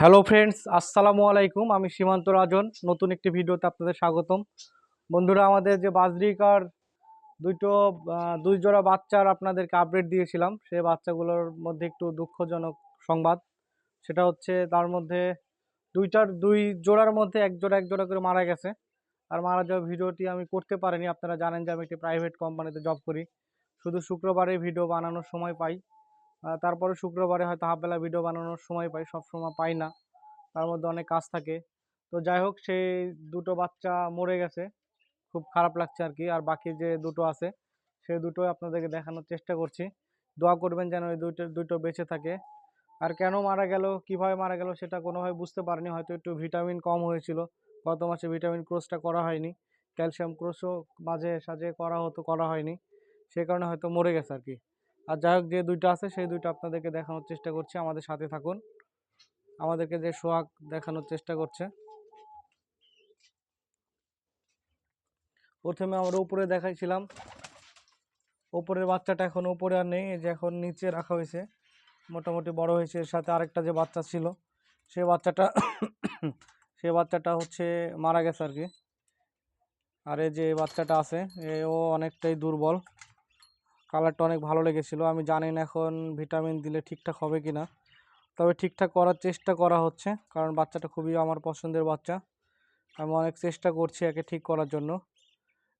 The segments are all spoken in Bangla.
হ্যালো ফ্রেন্ডস আসসালামু আলাইকুম। আমি সীমান্ত রাজন। নতুন একটি ভিডিওতে আপনাদের স্বাগতম। বন্ধুরা, আমাদের যে বাজরিকার দুটো দুই জোড়া বাচ্চার আপনাদেরকে আপডেট দিয়েছিলাম, সে বাচ্চাগুলোর মধ্যে একটু দুঃখজনক সংবাদ। সেটা হচ্ছে, তার মধ্যে দুইটার, দুই জোড়ার মধ্যে এক জোড়া এক জোড়া করে মারা গেছে। আর মারা যাওয়া ভিডিওটি আমি করতে পারিনি। আপনারা জানেন যে আমি একটি প্রাইভেট কোম্পানিতে জব করি। শুধু শুক্রবারে ভিডিও বানানোর সময় পাই। তারপরে শুক্রবারে হয়তো হাফবেলা ভিডিও বানানোর সময় পাই সব সময় পাই না। তার মধ্যে অনেক কাজ থাকে। তো যাই হোক, সেই দুটো বাচ্চা মরে গেছে। খুব খারাপ লাগছে আর কি আর বাকি যে দুটো আছে, সেই দুটোই আপনাদেরকে দেখানোর চেষ্টা করছি। দোয়া করবেন যেন ওই দুটো দুটো বেঁচে থাকে। আর কেন মারা গেল, কীভাবে মারা গেল, সেটা কোনোভাবে বুঝতে পারিনি। হয়তো একটু ভিটামিন কম হয়েছিল। গত মাসে ভিটামিন ক্রোসটা করা হয়নি। ক্যালসিয়াম ক্রোসও মাঝে সাঝে করা হতো, করা হয়নি। সেই কারণে হয়তো মরে গেছে আর কি আর যাই হোক, যে দুইটা আছে, সেই দুইটা আপনাদেরকে দেখানোর চেষ্টা করছি। আমাদের সাথে থাকুন। আমাদেরকে যে সোহাগ দেখানোর চেষ্টা করছে। প্রথমে আমরা উপরে দেখাইছিলাম। উপরের বাচ্চাটা এখন উপরে আর নেই যে এখন নিচে রাখা হয়েছে। মোটামুটি বড় হয়েছে, এর সাথে আরেকটা যে বাচ্চা ছিল সে বাচ্চাটা সে বাচ্চাটা হচ্ছে মারা গেছে আর কি। আর এই যে বাচ্চাটা আছে ও অনেকটাই দুর্বল। কালারটা অনেক ভালো লেগেছিল। আমি জানি না এখন ভিটামিন দিলে ঠিকঠাক হবে কি না তবে ঠিকঠাক করার চেষ্টা করা হচ্ছে, কারণ বাচ্চাটা খুবই আমার পছন্দের বাচ্চা। আমি অনেক চেষ্টা করছি একে ঠিক করার জন্য।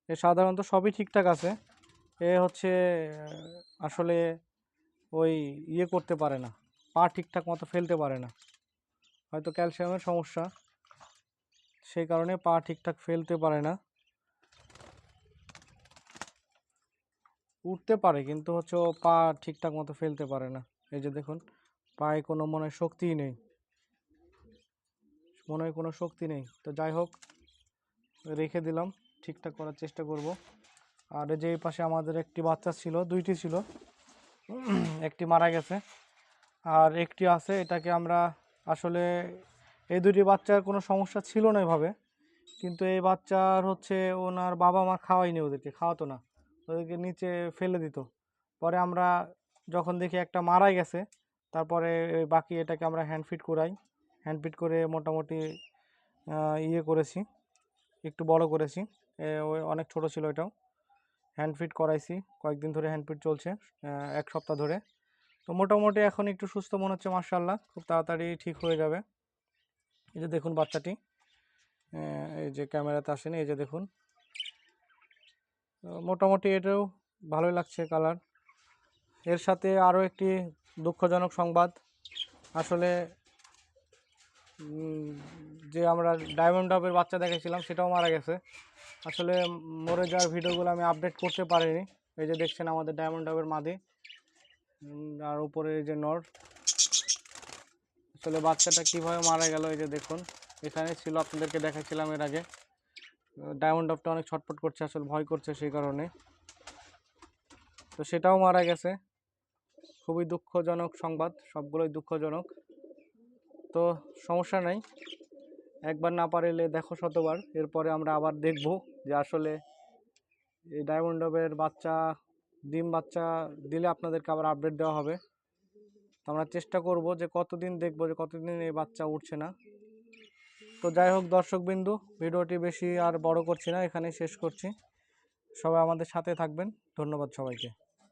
এ সাধারণত সবই ঠিকঠাক আছে। এ হচ্ছে, আসলে ওই ইয়ে করতে পারে না, পা ঠিকঠাক মতো ফেলতে পারে না। হয়তো ক্যালসিয়ামের সমস্যা, সেই কারণে পা ঠিকঠাক ফেলতে পারে না। উঠতে পারে, কিন্তু হচ্ছে ও পা ঠিকঠাক মতো ফেলতে পারে না। এই যে দেখুন, পায়ে কোনো মনে শক্তিই নেই। মনে হয় কোনো শক্তি নেই। তো যাই হোক, রেখে দিলাম, ঠিকঠাক করার চেষ্টা করব। আর এই যে পাশে আমাদের একটি বাচ্চা ছিল, দুইটি ছিল, একটি মারা গেছে। আর একটি আছে, এটাকে আমরা আসলে এই দুটি বাচ্চার কোনো সমস্যা ছিল না এভাবে, কিন্তু এই বাচ্চার হচ্ছে ওনার বাবা মা খাওয়াইনি ওদেরকে, খাওয়াতো না। ওদেরকে নিচে ফেলে দিত। পরে আমরা যখন দেখি একটা মারাই গেছে, তারপরে বাকি এটাকে আমরা হ্যান্ড ফিট করাই। হ্যান্ড ফিট করে মোটামুটি ইয়ে করেছি, একটু বড় করেছি। অনেক ছোট ছিল এটাও। হ্যান্ড ফিট করাইছি, কয়েকদিন ধরে হ্যান্ড ফিট চলছে এক সপ্তাহ ধরে। তো মোটামুটি এখন একটু সুস্থ মনে হচ্ছে মার্শাল্লাহ খুব তাড়াতাড়ি ঠিক হয়ে যাবে। এই যে দেখুন বাচ্চাটি এই যে ক্যামেরাতে আসেনি, এই যে দেখুন। মোটামুটি এটাও ভালোই লাগছে কালারের সাথে আরও একটি দুঃখজনক সংবাদ। আসলে যে আমরা ডায়মন্ড ডাবের বাচ্চা দেখেছিলাম সেটাও মারা গেছে। আসলে মরে যাওয়ার ভিডিওগুলো আমি আপডেট করতে পারিনি। এই যে দেখছেন আমাদের ডায়মন্ড ডাবের মাদি। আর উপরে এই যে নর। আসলে বাচ্চাটা কীভাবে মারা গেল, এই যে দেখুন। এখানে ছিল, আপনাদেরকে দেখাচ্ছিলাম এর আগে। ডায়মন্ড ডাবটা অনেক ছটফট করছে, আসলে ভয় করছে সেই কারণে। তো সেটাও মারা গেছে। খুবই দুঃখজনক সংবাদ, সবগুলোই দুঃখজনক। তো সমস্যা নাই। একবার না পারিলে দেখো শতবার, এরপরে আমরা আবার দেখব যে আসলে এই ডায়মন্ড ডবের বাচ্চা, ডিম বাচ্চা দিলে আপনাদেরকে আবার আপডেট দেওয়া হবে। তো আমরা চেষ্টা করব যে কতদিন দেখব যে কতদিন এই বাচ্চা উঠছে না। তো যাই হোক, দর্শকবিন্দু, ভিডিওটি বেশি আর বড় করছি না, এখানেই শেষ করছি। সবাই আমাদের সাথে থাকবেন। ধন্যবাদ সবাইকে।